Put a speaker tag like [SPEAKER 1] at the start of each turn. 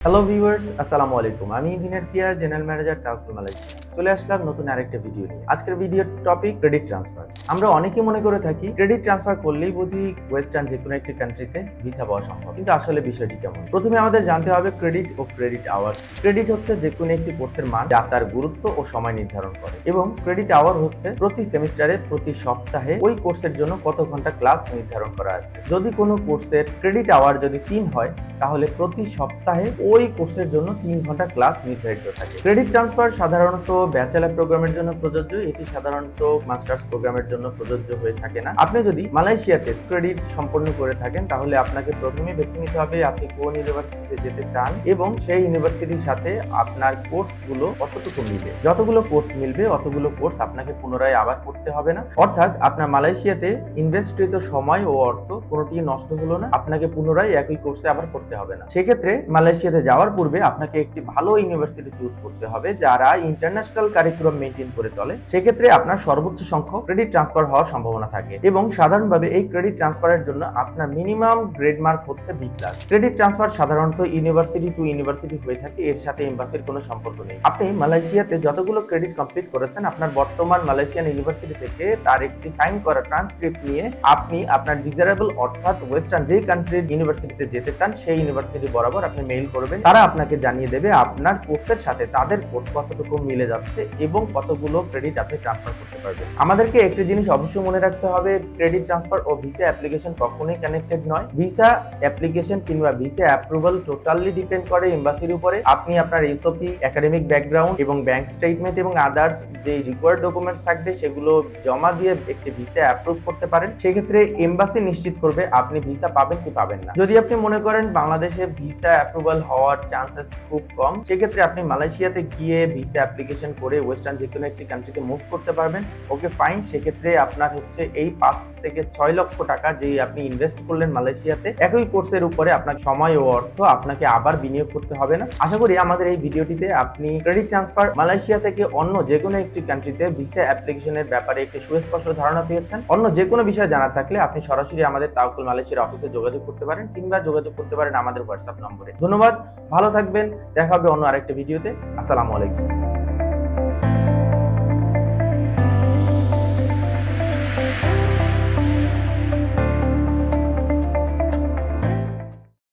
[SPEAKER 1] Hello viewers আসসালামু আলাইকুম আমি engineer Piya general manager তাহকুল Malaysia. চলে আসলাম নতুন আরেকটা ভিডিও নিয়ে। আজকের ভিডিওর টপিক ক্রেডিট ট্রান্সফার আমরা অনেকে মনে করে থাকি ক্রেডিট ট্রান্সফার করলেই বুঝি ওয়েস্টার্ন যে কোনো একটি কান্ট্রিতে ভিসা পাওয়া সম্ভব। কিন্তু আসলে বিষয়টি কেমন? প্রথমে আমাদের জানতে হবে ক্রেডিট ও ক্রেডিট আওয়ার ক্রেডিট হচ্ছে যে কোনো একটি কোর্সের মান যা তার গুরুত্ব ও সময় নির্ধারণ করে। এবং ক্রেডিট আওয়ার হচ্ছে প্রতি সেমিস্টারে প্রতি সপ্তাহে ওই কোর্সের জন্য কত ঘণ্টা ক্লাস নির্ধারণ করা আছে। যদি কোনো কোর্সের ক্রেডিট আওয়ার যদি তিন হয়, তাহলে প্রতি সপ্তাহে ওই কোর্সের জন্য তিন ঘণ্টা ক্লাস নির্ধারিত থাকে। ক্রেডিট ট্রান্সফার সাধারণত ব্যাচেলার প্রোগ্রামের জন্য প্রযোজ্য, এটি সাধারণত মাস্টার্স প্রোগ্রামের জন্য প্রযোজ্য হয়ে থাকে না। আপনি যদি মালয়েশিয়াতে ক্রেডিট সম্পন্ন করে থাকেন, তাহলে আপনাকে প্রথমে বেছে নিতে হবে আপনি কোন ইউনিভার্সিটিতে যেতে চান এবং সেই ইউনিভার্সিটির সাথে আপনার কোর্সগুলো কতটুকু মিলবে যতগুলো কোর্স মিলবে, অতগুলো কোর্স আপনাকে পুনরায় আবার করতে হবে না। অর্থাৎ আপনার মালয়েশিয়াতে ইনভেস্টকৃত সময় ও অর্থ কোনোটি নষ্ট হলো না, আপনাকে পুনরায় একই কোর্সে আবার করতে হবে না। সেক্ষেত্রে মালয়েশিয়াতে যাওয়ার পূর্বে আপনাকে একটি ভালো ইউনিভার্সিটি চুজ করতে হবে, যারা ইন্টারন্যাশনাল কারিকুলাম মেনটেন করে চলে, সেক্ষেত্রে আপনার সর্বোচ্চ সংখ্যক ক্রেডিট ট্রান্সফার হওয়ার সম্ভাবনা থাকে এবং সাধারণভাবে এই ক্রেডিট ট্রান্সফারের জন্য আপনার মিনিমাম গ্রেড মার্ক হচ্ছে বি প্লাস ক্রেডিট ট্রান্সফার সাধারণত ইউনিভার্সিটি টু ইউনিভার্সিটি হয়ে থাকে, এর সাথে এম্বাসির কোনো সম্পর্ক নেই। আপনি মালয়েশিয়াতে যতগুলো ক্রেডিট কমপ্লিট করেছেন, আপনার বর্তমান মালয়েশিয়ান ইউনিভার্সিটি থেকে তার একটি সাইন করা ট্রান্সক্রিপ্ট নিয়ে আপনি আপনার ডিজারেবল অর্থাৎ ওয়েস্টার্ন যে কান্ট্রির ইউনিভার্সিটিতে যেতে চান, সেই ইউনিভার্সিটি বরাবর আপনি মেইল করবেন। তারা আপনাকে জানিয়ে দেবে আপনার কোর্সের সাথে তাদের কোর্স কতটুকু মিলে যাচ্ছে। এবং কতগুলো ক্রেডিট আপনি ট্রান্সফার করতে পারবেন। আমাদেরকে একটি জিনিস অবশ্যই মনে রাখতে হবে ক্রেডিট ট্রান্সফার ও ভিসা অ্যাপ্লিকেশন কখনোই কানেক্টেড নয়। ভিসা অ্যাপ্লিকেশন কিংবা ভিসা অ্যাপ্রুভাল টোটালি ডিপেন্ড করে এম্বাসির উপরে। আপনি আপনার এসওপি একাডেমিক ব্যাকগ্রাউন্ড এবং ব্যাংক স্টেটমেন্ট এবং আদার্স যে রিকোয়ার্ড ডকুমেন্টস থাকবে, সেগুলো জমা দিয়ে একটি ভিসা অ্যাপ্রুভ করতে পারেন। সেক্ষেত্রে এম্বাসি নিশ্চিত করবে আপনি ভিসা পাবেন কি পাবেন না। যদি আপনি মনে করেন বাংলাদেশে ভিসা অ্যাপ্রুভাল হওয়ার চান্সেস খুব কম, সেক্ষেত্রে আপনি মালয়েশিয়াতে গিয়ে ভিসা অ্যাপ্লিকেশন করে ওয়েস্টার্ন যে কোনো একটি কান্ট্রিতে মুভ করতে পারবেন ওকে ফাইন সেক্ষেত্রে আপনার হচ্ছে এই পাঁচ থেকে ছয় লক্ষ টাকা যে আপনি ইনভেস্ট করলেন মালয়েশিয়াতে, একই কোর্সের উপরে আপনার সময় ও অর্থ আপনাকে আবার বিনিয়োগ করতে হবে না। আশা করি আমাদের এই ভিডিওটিতে আপনি ক্রেডিট ট্রান্সফার মালয়েশিয়া থেকে অন্য যে কোনো একটি কান্ট্রিতে ভিসা অ্যাপ্লিকেশনের ব্যাপারে একটি সুস্পষ্ট ধারণা পেয়েছেন। অন্য যে কোনো বিষয় জানার থাকলে আপনি সরাসরি আমাদের তাওকুল মালয়েশিয়ার অফিসে যোগাযোগ করতে পারেন কিংবা যোগাযোগ করতে পারেন আমাদের হোয়াটসঅ্যাপ নম্বরে। ধন্যবাদ, ভালো থাকবেন, দেখা হবে অন্য আরেকটা ভিডিওতে। আসসালামু আলাইকুম।